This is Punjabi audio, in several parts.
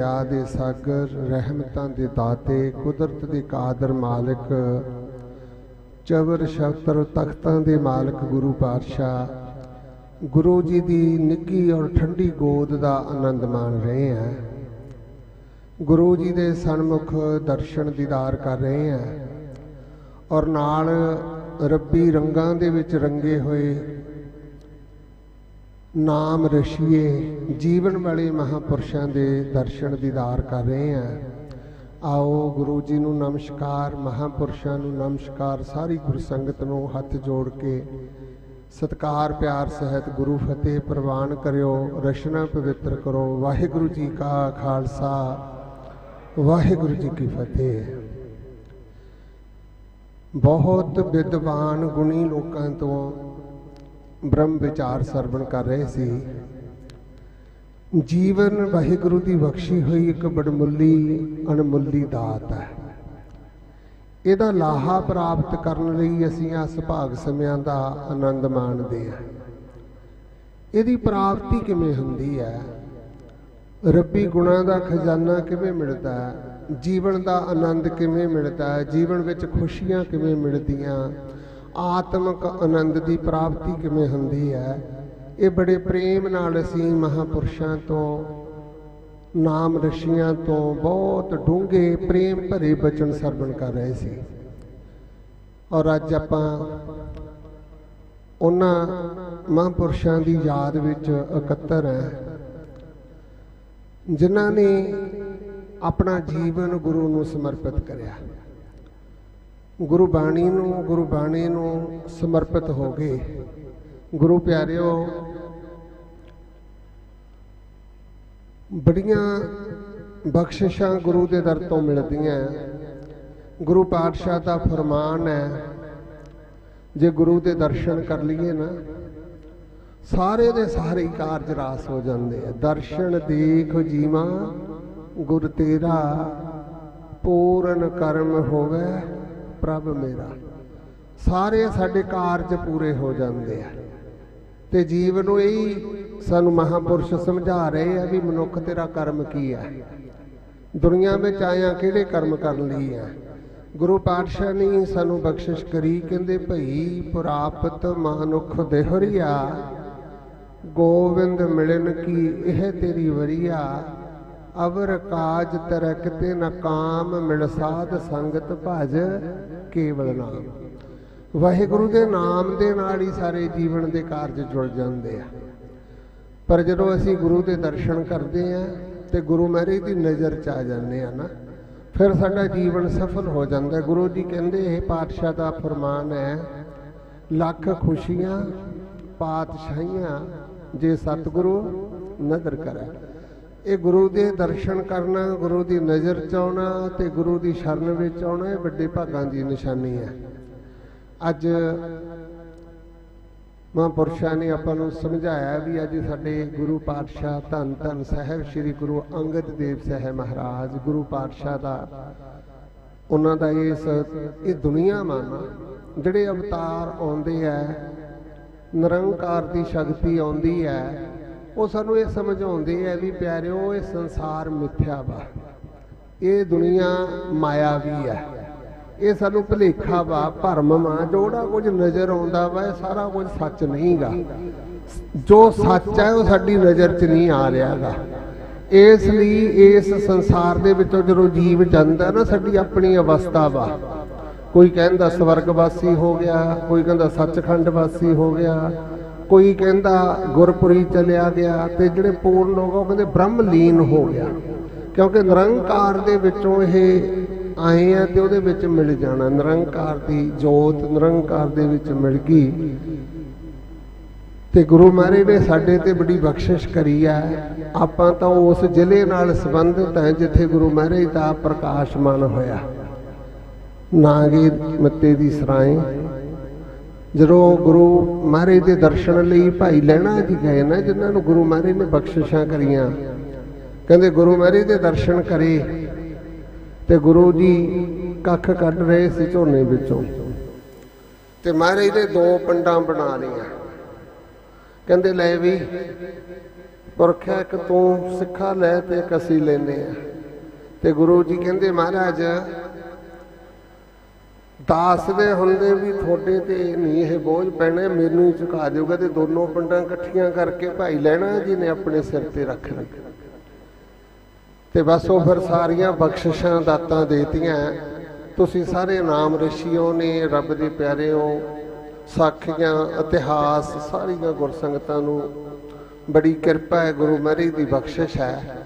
ਦਇਆ ਦੇ ਸਾਗਰ, ਰਹਿਮਤਾਂ ਦੇ ਦਾਤੇ, ਕੁਦਰਤ ਦੇ ਕਾਦਰ ਮਾਲਕ, ਚਵਰ ਸ਼ਬਤਰ ਤਖਤਾਂ ਦੇ ਮਾਲਕ ਗੁਰੂ ਪਾਤਸ਼ਾਹ। ਗੁਰੂ ਜੀ ਦੀ ਨਿੱਘੀ ਔਰ ਠੰਡੀ ਗੋਦ ਦਾ ਆਨੰਦ ਮਾਣ ਰਹੇ ਹਾਂ ਗੁਰੂ ਜੀ ਦੇ ਸਨਮੁਖ ਦਰਸ਼ਨ ਦੀਦਾਰ ਕਰ ਰਹੇ ਹਾਂ ਔਰ ਨਾਲ ਰੱਬੀ ਰੰਗਾਂ ਦੇ ਵਿੱਚ ਰੰਗੇ ਹੋਏ ਨਾਮ ਰਸ਼ੀਏ ਜੀਵਨ ਵਾਲੇ ਮਹਾਪੁਰਸ਼ਾਂ ਦੇ ਦਰਸ਼ਨ ਦੀਦਾਰ ਕਰ ਰਹੇ ਹਾਂ। ਆਓ ਗੁਰੂ ਜੀ ਨੂੰ ਨਮਸਕਾਰ, ਮਹਾਪੁਰਸ਼ਾਂ ਨੂੰ ਨਮਸਕਾਰ, ਸਾਰੀ ਗੁਰੂ ਸੰਗਤ ਨੂੰ ਹੱਥ ਜੋੜ ਕੇ ਸਤਕਾਰ, ਪਿਆਰ, ਸਹਿਤ, ਗੁਰੂ ਫਤਿਹ ਪ੍ਰਵਾਨ ਕਰਿਓ ਰਸ਼ਨਾ ਪਵਿੱਤਰ ਕਰੋ। ਵਾਹਿਗੁਰੂ ਜੀ ਕਾ ਖਾਲਸਾ, ਵਾਹਿਗੁਰੂ ਜੀ ਕੀ ਫਤਿਹ। ਬਹੁਤ ਵਿਦਵਾਨ ਗੁਣੀ ਲੋਕਾਂ ਤੋਂ ਬ੍ਰਹਮ ਵਿਚਾਰ ਸਰਵਣ ਕਰ ਰਹੇ ਸੀ। ਜੀਵਨ ਵਾਹਿਗੁਰੂ ਦੀ ਬਖਸ਼ੀ ਹੋਈ ਇੱਕ ਬੜਮੁੱਲੀ, ਅਣਮੁੱਲੀ ਦਾਤ ਹੈ। ਇਹਦਾ ਲਾਹਾ ਪ੍ਰਾਪਤ ਕਰਨ ਲਈ ਅਸੀਂ ਆ ਸੁਭਾਗ ਸਮਿਆਂ ਦਾ ਆਨੰਦ ਮਾਣਦੇ ਹਾਂ। ਇਹਦੀ ਪ੍ਰਾਪਤੀ ਕਿਵੇਂ ਹੁੰਦੀ ਹੈ? ਰੱਬੀ ਗੁਣਾਂ ਦਾ ਖਜ਼ਾਨਾ ਕਿਵੇਂ ਮਿਲਦਾ ਹੈ? ਜੀਵਨ ਦਾ ਆਨੰਦ ਕਿਵੇਂ ਮਿਲਦਾ ਹੈ? ਜੀਵਨ ਵਿੱਚ ਖੁਸ਼ੀਆਂ ਕਿਵੇਂ ਮਿਲਦੀਆਂ? ਆਤਮਿਕ ਆਨੰਦ ਦੀ ਪ੍ਰਾਪਤੀ ਕਿਵੇਂ ਹੁੰਦੀ ਹੈ? ਇਹ ਬੜੇ ਪ੍ਰੇਮ ਨਾਲ ਅਸੀਂ ਮਹਾਪੁਰਸ਼ਾਂ ਤੋਂ, ਨਾਮ ਰਸ਼ੀਆਂ ਤੋਂ ਬਹੁਤ ਡੂੰਘੇ ਪ੍ਰੇਮ ਭਰੇ ਬਚਨ ਸਰਵਣ ਕਰ ਰਹੇ ਸੀ। ਔਰ ਅੱਜ ਆਪਾਂ ਉਹਨਾਂ ਮਹਾਂਪੁਰਸ਼ਾਂ ਦੀ ਯਾਦ ਵਿੱਚ ਇਕੱਤਰ ਹੈ, ਜਿਨ੍ਹਾਂ ਨੇ ਆਪਣਾ ਜੀਵਨ ਗੁਰੂ ਨੂੰ ਸਮਰਪਿਤ ਕਰਿਆ। ਗੁਰੂ ਬਾਣੀ ਨੂੰ, ਗੁਰੂ ਬਾਣੀ ਨੂੰ ਸਮਰਪਿਤ ਹੋ ਗਏ। ਗੁਰੂ ਪਿਆਰਿਓ, ਬੜੀਆਂ ਬਖਸ਼ਿਸ਼ਾਂ ਗੁਰੂ ਦੇ ਦਰ ਤੋਂ ਮਿਲਦੀਆਂ ਗੁਰੂ ਪਾਤਸ਼ਾਹ ਦਾ ਫਰਮਾਨ ਹੈ ਜੇ ਗੁਰੂ ਦੇ ਦਰਸ਼ਨ ਕਰ ਲਈਏ ਨਾ, ਸਾਰੇ ਦੇ ਸਾਰੇ ਕਾਰਜ ਰਾਸ ਹੋ ਜਾਂਦੇ ਆ ਦਰਸ਼ਨ ਦੇਖ ਜੀਵਾ, ਗੁਰ ਤੇਰਾ ਪੂਰਨ ਕਰਮ ਹੋਵੇ। ਪ੍ਰਭ ਮੇਰਾ। ਸਾਰੇ ਸਾਡੇ ਕਾਰਜ ਪੂਰੇ ਹੋ ਜਾਂਦੇ ਆ। ਤੇ ਜੀਵ ਨੂੰ ਇਹੀ ਸਾਨੂੰ ਮਹਾਪੁਰਸ਼ ਸਮਝਾ ਰਹੇ ਆ ਵੀ ਮਨੁੱਖ ਤੇਰਾ ਕਰਮ ਕੀ ਹੈ ਦੁਨੀਆ ਵਿੱਚ ਆਇਆ, ਕਿਹੜੇ ਕਰਮ ਕਰਨ ਲਈ ਆ? ਗੁਰੂ ਪਾਤਸ਼ਾਹ ਨੇ ਸਾਨੂੰ ਬਖਸ਼ਿਸ਼ ਕਰੀ, ਕਹਿੰਦੇ ਭਈ ਪ੍ਰਾਪਤ ਮਨੁੱਖ ਦੇਹਰੀਆ, ਗੋਵਿੰਦ ਮਿਲਨ ਕੀ ਇਹ ਤੇਰੀ ਵਰੀਆ ਅਵਰ ਕਾਜ ਤਰਕਤੇ ਨ ਕਾਮ ਮਿਲ ਸਾਧ ਸੰਗਤ ਭਜ ਕੇਵਲ ਨਾਮ। ਵਾਹਿਗੁਰੂ ਦੇ ਨਾਮ ਦੇ ਨਾਲ ਹੀ ਸਾਰੇ ਜੀਵਨ ਦੇ ਕਾਰਜ ਜੁੜ ਜਾਂਦੇ ਆ। ਪਰ ਜਦੋਂ ਅਸੀਂ ਗੁਰੂ ਦੇ ਦਰਸ਼ਨ ਕਰਦੇ ਆ ਤੇ ਗੁਰੂ ਮਹਾਰਾਜ ਦੀ ਨਜ਼ਰ ਚ ਆ ਜਾਂਦੇ ਆ ਨਾ, ਫਿਰ ਸਾਡਾ ਜੀਵਨ ਸਫਲ ਹੋ ਜਾਂਦਾ। ਗੁਰੂ ਜੀ ਕਹਿੰਦੇ, ਇਹ ਪਾਤਸ਼ਾਹ ਦਾ ਫਰਮਾਨ ਹੈ, ਲੱਖ ਖੁਸ਼ੀਆਂ, ਪਾਤਸ਼ਾਹੀਆਂ ਜੇ ਸਤਿਗੁਰੂ ਨਦਰ ਕਰੇ। ਇਹ ਗੁਰੂ ਦੇ ਦਰਸ਼ਨ ਕਰਨਾ, ਗੁਰੂ ਦੀ ਨਜ਼ਰ ਚ ਆਉਣਾ ਤੇ ਗੁਰੂ ਦੀ ਸ਼ਰਨ ਵਿੱਚ ਆਉਣਾ, ਇਹ ਵੱਡੇ ਭਾਗਾਂ ਦੀ ਨਿਸ਼ਾਨੀ ਹੈ। ਅੱਜ ਮਹਾਂਪੁਰਸ਼ਾਂ ਨੇ ਆਪਾਂ ਨੂੰ ਸਮਝਾਇਆ ਵੀ ਅੱਜ ਸਾਡੇ ਗੁਰੂ ਪਾਤਸ਼ਾਹ ਧੰਨ ਧੰਨ ਸਾਹਿਬ, ਸ੍ਰੀ ਗੁਰੂ ਅੰਗਦ ਦੇਵ ਸਾਹਿਬ ਮਹਾਰਾਜ, ਗੁਰੂ ਪਾਤਸ਼ਾਹ ਦਾ, ਉਹਨਾਂ ਦਾ ਇਸ, ਇਹ ਦੁਨੀਆ ਮਾਨਾ, ਜਿਹੜੇ ਅਵਤਾਰ ਆਉਂਦੇ ਆ ਨਿਰੰਕਾਰ ਦੀ ਸ਼ਕਤੀ ਆਉਂਦੀ ਹੈ ਉਹ ਸਾਨੂੰ ਇਹ ਸਮਝ ਸਮਝਾਉਂਦੇ ਹੈ ਵੀ ਪਿਆਰਿਓ, ਇਹ ਸੰਸਾਰ ਮਿੱਥਿਆ ਵਾ। ਇਹ ਦੁਨੀਆ ਮਾਇਆਵੀ ਹੈ ਇਹ ਸਾਨੂੰ ਭੁਲੇਖਾ ਵਾ, ਭਰਮ ਵਾ। ਜੋੜਾ ਕੁਝ ਨਜ਼ਰ ਆਉਂਦਾ ਵਾ, ਇਹ ਸਾਰਾ ਕੁਝ ਸੱਚ ਨਹੀਂਗਾ ਜੋ ਸੱਚ ਹੈ ਉਹ ਸਾਡੀ ਨਜ਼ਰ 'ਚ ਨਹੀਂ ਆ ਰਿਹਾਗਾ ਇਸ ਲਈ ਇਸ ਸੰਸਾਰ ਦੇ ਵਿੱਚੋਂ ਜਦੋਂ ਜੀਵ ਜਾਂਦਾ ਨਾ, ਸਾਡੀ ਆਪਣੀ ਅਵਸਥਾ ਵਾ। ਕੋਈ ਕਹਿੰਦਾ ਸਵਰਗ ਵਾਸੀ ਹੋ ਗਿਆ, ਕੋਈ ਕਹਿੰਦਾ ਸੱਚਖੰਡ ਵਾਸੀ ਹੋ ਗਿਆ। ਕੋਈ ਕਹਿੰਦਾ ਗੁਰਪੁਰੀ ਚਲਿਆ ਗਿਆ ਤੇ ਜਿਹੜੇ ਪੂਰਨ ਲੋਕ ਉਹ ਕਹਿੰਦੇ ਬ੍ਰਹਮ ਲੀਨ ਹੋ ਗਿਆ। ਕਿਉਂਕਿ ਨਿਰੰਕਾਰ ਦੇ ਵਿੱਚੋਂ ਇਹ ਆਏ ਆ ਤੇ ਉਹਦੇ ਵਿੱਚ ਮਿਲ ਜਾਣਾ। ਨਿਰੰਕਾਰ ਦੀ ਜੋਤ ਨਿਰੰਕਾਰ ਦੇ ਵਿੱਚ ਮਿਲ ਗਈ। ਤੇ ਗੁਰੂ ਮਹਾਰਾਜ ਨੇ ਸਾਡੇ ਤੇ ਬੜੀ ਬਖਸ਼ਿਸ਼ ਕਰੀ ਹੈ ਆਪਾਂ ਤਾਂ ਉਸ ਜ਼ਿਲ੍ਹੇ ਨਾਲ ਸੰਬੰਧਿਤ ਹੈ ਜਿੱਥੇ ਗੁਰੂ ਮਹਾਰਾਜ ਦਾ ਪ੍ਰਕਾਸ਼ਮਾਨ ਹੋਇਆ। ਨਾਗੇ ਮੱਤੇ ਦੀ ਸਰਾਏ। ਜਦੋਂ ਗੁਰੂ ਮਹਾਰਾਜ ਦੇ ਦਰਸ਼ਨ ਲਈ ਭਾਈ ਲੈਣਾ ਜੀ ਗਏ ਨਾ, ਜਿਨ੍ਹਾਂ ਨੂੰ ਗੁਰੂ ਮਹਾਰਾਜ ਨੇ ਬਖਸ਼ਿਸ਼ਾਂ ਕਰੀਆਂ। ਕਹਿੰਦੇ ਗੁਰੂ ਮਹਾਰਾਜ ਦੇ ਦਰਸ਼ਨ ਕਰੇ ਤੇ ਗੁਰੂ ਜੀ ਕੱਖ ਕੱਢ ਰਹੇ ਸੀ ਝੋਨੇ ਵਿੱਚੋਂ। ਤੇ ਮਹਾਰਾਜ ਨੇ ਦੋ ਪੰਡਾਂ ਬਣਾ ਲਈਆਂ। ਕਹਿੰਦੇ ਲੈ ਵੀ ਪੁਰਖਿਆ ਇੱਕ ਤੂੰ ਸਿੱਖਾ ਲੈ ਤੇ ਇੱਕ ਅਸੀਂ ਲੈਨੇ ਆ। ਤੇ ਗੁਰੂ ਜੀ ਕਹਿੰਦੇ ਮਹਾਰਾਜ ਦਾਸ ਦੇ ਹੁੰਦੇ ਵੀ ਤੁਹਾਡੇ ਤੇ ਨਹੀਂ ਇਹ ਬੋਝ ਪੈਣਾ, ਮੈਨੂੰ ਹੀ ਝੁਕਾ ਦਿਓਗਾ ਤੇ ਦੋਨੋਂ ਪਿੰਡਾਂ ਇਕੱਠੀਆਂ ਕਰਕੇ ਭਾਈ ਲੈਣਾ ਜਿਹਨੇ ਆਪਣੇ ਸਿਰ ਤੇ ਰੱਖ ਲਈ ਤੇ ਬਸ ਉਹ ਫਿਰ ਸਾਰੀਆਂ ਬਖਸ਼ਿਸ਼ਾਂ ਦਾਤਾਂ ਦੇਤੀਆਂ। ਤੁਸੀਂ ਸਾਰੇ ਨਾਮ ਰਿਸ਼ੀਓ ਨੇ, ਰੱਬ ਦੇ ਪਿਆਰੇ ਹੋ ਸਾਖੀਆਂ, ਇਤਿਹਾਸ, ਸਾਰੀਆਂ ਗੁਰਸੰਗਤਾਂ ਨੂੰ ਬੜੀ ਕਿਰਪਾ ਹੈ, ਗੁਰੂ ਮਹਾਰਾਜ ਦੀ ਬਖਸ਼ਿਸ਼ ਹੈ।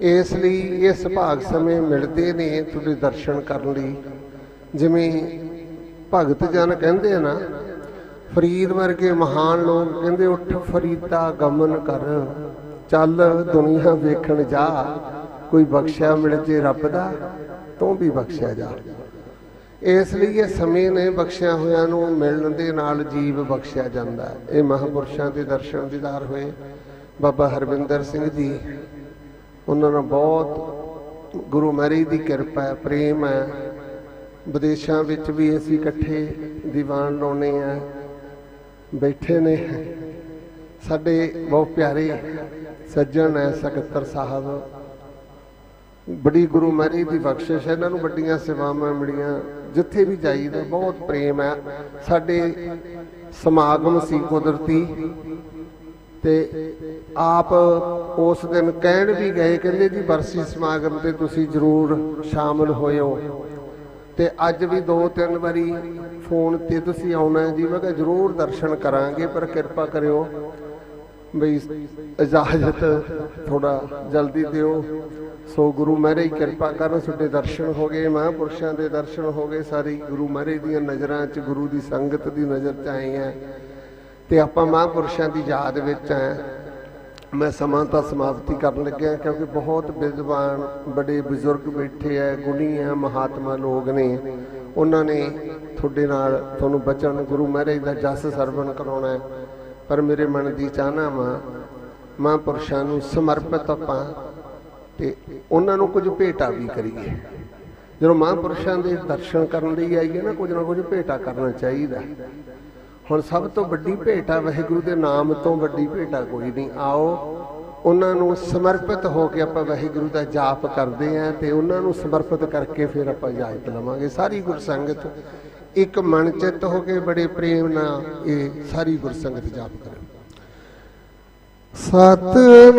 ਇਸ ਲਈ ਇਸ ਭਾਗ ਸਮੇਂ ਮਿਲਦੇ ਨੇ ਤੁਹਾਡੇ ਦਰਸ਼ਨ ਕਰਨ ਲਈ। ਜਿਵੇਂ ਭਗਤ ਜਨ ਕਹਿੰਦੇ ਆ ਨਾ, ਫਰੀਦ ਵਰਗੇ ਮਹਾਨ ਲੋਕ ਕਹਿੰਦੇ, ਉੱਠ ਫਰੀਦਾ ਗਮਨ ਕਰ, ਚੱਲ ਦੁਨੀਆ ਵੇਖਣ ਜਾ, ਕੋਈ ਬਖਸ਼ਿਆ ਮਿਲ ਜੇ ਰੱਬ ਦਾ, ਤੂੰ ਵੀ ਬਖਸ਼ਿਆ ਜਾ। ਇਸ ਲਈ ਇਹ ਸਮੇਂ ਨੇ ਬਖਸ਼ਿਆ ਹੋਇਆਂ ਨੂੰ ਮਿਲਣ ਦੇ ਨਾਲ ਜੀਵ ਬਖਸ਼ਿਆ ਜਾਂਦਾ ਇਹ ਮਹਾਂਪੁਰਸ਼ਾਂ ਦੇ ਦਰਸ਼ਨ ਦੀਦਾਰ ਹੋਏ। ਬਾਬਾ ਹਰਵਿੰਦਰ ਸਿੰਘ ਜੀ, ਉਹਨਾਂ ਨਾਲ ਬਹੁਤ ਗੁਰੂ ਮਹਾਰਾਜ ਦੀ ਕਿਰਪਾ ਹੈ, ਪ੍ਰੇਮ ਹੈ। ਵਿਦੇਸ਼ਾਂ ਵਿੱਚ ਵੀ ਅਸੀਂ ਇਕੱਠੇ ਦੀਵਾਨ ਲਾਉਨੇ ਆ। ਬੈਠੇ ਨੇ। ਸਾਡੇ ਬਹੁਤ ਪਿਆਰੇ ਸੱਜਣ ਹੈ ਸਕੱਤਰ ਸਾਹਿਬ। ਬੜੀ ਗੁਰੂ ਮਹਾਰਾਜ ਦੀ ਬਖਸ਼ਿਸ਼ ਹੈ ਇਹਨਾਂ ਨੂੰ ਵੱਡੀਆਂ ਸੇਵਾਵਾਂ ਮਿਲੀਆਂ। ਜਿੱਥੇ ਵੀ ਜਾਈਦਾ, ਬਹੁਤ ਪ੍ਰੇਮ ਹੈ ਸਾਡੇ ਸਮਾਗਮ ਸੀ ਕੁਦਰਤੀ ਤੇ ਆਪ ਉਸ ਦਿਨ ਕਹਿਣ ਵੀ ਗਏ, ਕਹਿੰਦੇ ਜੀ, ਬਰਸੀ ਸਮਾਗਮ ਤੇ ਤੁਸੀਂ ਜ਼ਰੂਰ ਸ਼ਾਮਲ ਹੋਇਓ। ਤੇ ਅੱਜ ਵੀ ਦੋ, ਤਿੰਨ ਵਾਰੀ ਫੋਨ ਤੇ ਤੁਸੀਂ ਆਉਣਾ ਜੀ। ਮੈਂ ਕਿਹਾ ਜ਼ਰੂਰ ਦਰਸ਼ਨ ਕਰਾਂਗੇ, ਪਰ ਕਿਰਪਾ ਕਰਿਓ ਬਈ ਇਜਾਜ਼ਤ ਥੋੜਾ ਜਲਦੀ ਦਿਓ। ਸੋ ਗੁਰੂ ਮਹਾਰਾਜ ਕਿਰਪਾ ਕਰਨ ਤੁਹਾਡੇ ਦਰਸ਼ਨ ਹੋ ਗਏ, ਮਹਾਂਪੁਰਸ਼ਾਂ ਦੇ ਦਰਸ਼ਨ ਹੋ ਗਏ। ਸਾਰੀ ਗੁਰੂ ਮਹਾਰਾਜ ਦੀਆਂ ਨਜ਼ਰਾਂ 'ਚ ਗੁਰੂ ਦੀ ਸੰਗਤ ਦੀ ਨਜ਼ਰ 'ਚ ਆਏ ਆ ਤੇ ਆਪਾਂ ਮਹਾਂਪੁਰਸ਼ਾਂ ਦੀ ਯਾਦ ਵਿੱਚ ਆ ਮੈਂ ਸਮਾਂ ਤਾਂ ਸਮਾਪਤੀ ਕਰਨ ਲੱਗਿਆ ਕਿਉਂਕਿ ਬਹੁਤ ਵਿਦਵਾਨ ਬੜੇ ਬਜ਼ੁਰਗ ਬੈਠੇ ਆ ਗੁਣੀ ਆ ਮਹਾਤਮਾ ਲੋਕ ਨੇ। ਉਹਨਾਂ ਨੇ ਤੁਹਾਡੇ ਨਾਲ ਤੁਹਾਨੂੰ ਬਚਨ ਗੁਰੂ ਮਹਾਰਾਜ ਦਾ ਜਸ ਸਰਵਣ ਕਰਾਉਣਾ ਹੈ। ਪਰ ਮੇਰੇ ਮਨ ਦੀ ਚਾਹਨਾ ਵਾ, ਮਹਾਂਪੁਰਸ਼ਾਂ ਨੂੰ ਸਮਰਪਿਤ ਆਪਾਂ ਤੇ ਉਹਨਾਂ ਨੂੰ ਕੁਝ ਭੇਟਾ ਵੀ ਕਰੀਏ। ਜਦੋਂ ਮਹਾਂਪੁਰਸ਼ਾਂ ਦੇ ਦਰਸ਼ਨ ਕਰਨ ਲਈ ਆਈਏ ਨਾ, ਕੁਝ ਨਾ ਕੁਝ ਭੇਟਾ ਕਰਨਾ ਚਾਹੀਦਾ। ਹੁਣ ਸਭ ਤੋਂ ਵੱਡੀ ਭੇਟਾ ਵਾਹਿਗੁਰੂ ਦੇ ਨਾਮ ਤੋਂ ਵੱਡੀ ਭੇਟਾ ਕੋਈ ਨਹੀਂ। ਆਓ, ਉਹਨਾਂ ਨੂੰ ਸਮਰਪਿਤ ਹੋ ਕੇ ਆਪਾਂ ਵਾਹਿਗੁਰੂ ਦਾ ਜਾਪ ਕਰਦੇ ਆਂ ਤੇ ਉਹਨਾਂ ਨੂੰ ਸਮਰਪਿਤ ਕਰਕੇ ਫਿਰ ਆਪਾਂ ਇਜਾਜ਼ਤ ਲਵਾਂਗੇ। ਸਾਰੀ ਗੁਰਸੰਗਤ ਇੱਕ ਮਨ ਚਿੱਤ ਹੋ ਕੇ ਬੜੇ ਪ੍ਰੇਮ ਨਾਲ ਇਹ ਸਾਰੀ ਗੁਰਸੰਗਤ ਜਾਪ ਕਰੇ। ਸਤਨਾਮ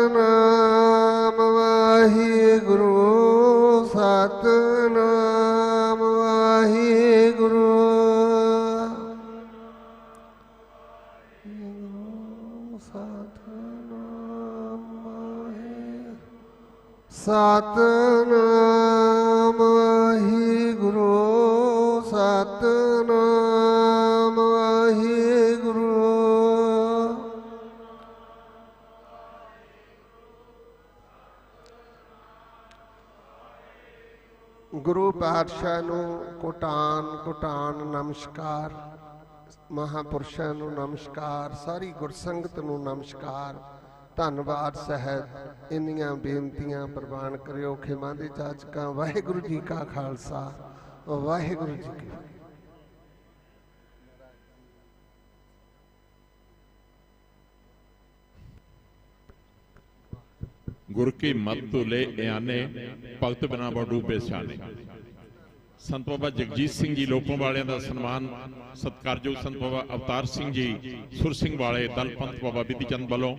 ਸਤਨਾਮ ਗੁਰੂ ਸਤਨਾਮ, ਵਾਹਿਗੁਰੂ। ਗੁਰੂ ਪਾਤਸ਼ਾਹ ਨੂੰ ਕੋਟਾਨ ਕੋਟਾਨ ਨਮਸਕਾਰ, ਮਹਾਪੁਰਸ਼ਾਂ ਨੂੰ ਨਮਸਕਾਰ, ਸਾਰੀ ਗੁਰਸੰਗਤ ਨੂੰ ਨਮਸਕਾਰ। ਧੰਨਵਾਦ ਸਹਿਤ ਇੰਨੀਆਂ ਬੇਨਤੀਆਂ ਪ੍ਰਵਾਨ ਕਰਿਓ, ਖਿਮਾ ਦੇ ਚਾਚਕਾਂ, ਵਾਹਿਗੁਰੂ ਜੀ ਕਾ ਖਾਲਸਾ, ਵਾਹਿਗੁਰੂ ਜੀ ਕੀ ਗੁਰ ਕੀ ਮਤ ਤੁਲੇ ਇਆਨੇ ਭਗਤ ਬਿਨਾ ਬਡੂ ਬੇਸਾਨੇ ਸੰਤ ਬਾਬਾ ਜਗਜੀਤ ਸਿੰਘ ਜੀ ਲੋਕਾਂ ਵਾਲਿਆਂ ਦਾ ਸਨਮਾਨ, ਸਤਿਕਾਰਯੋਗ ਸੰਤ ਬਾਬਾ ਅਵਤਾਰ ਸਿੰਘ ਜੀ, ਸੁਰ ਸਿੰਘ ਵਾਲੇ ਦਲਪੰਥ ਬਾਬਾ ਬਿਧੀ ਚੰਦ ਵੱਲੋਂ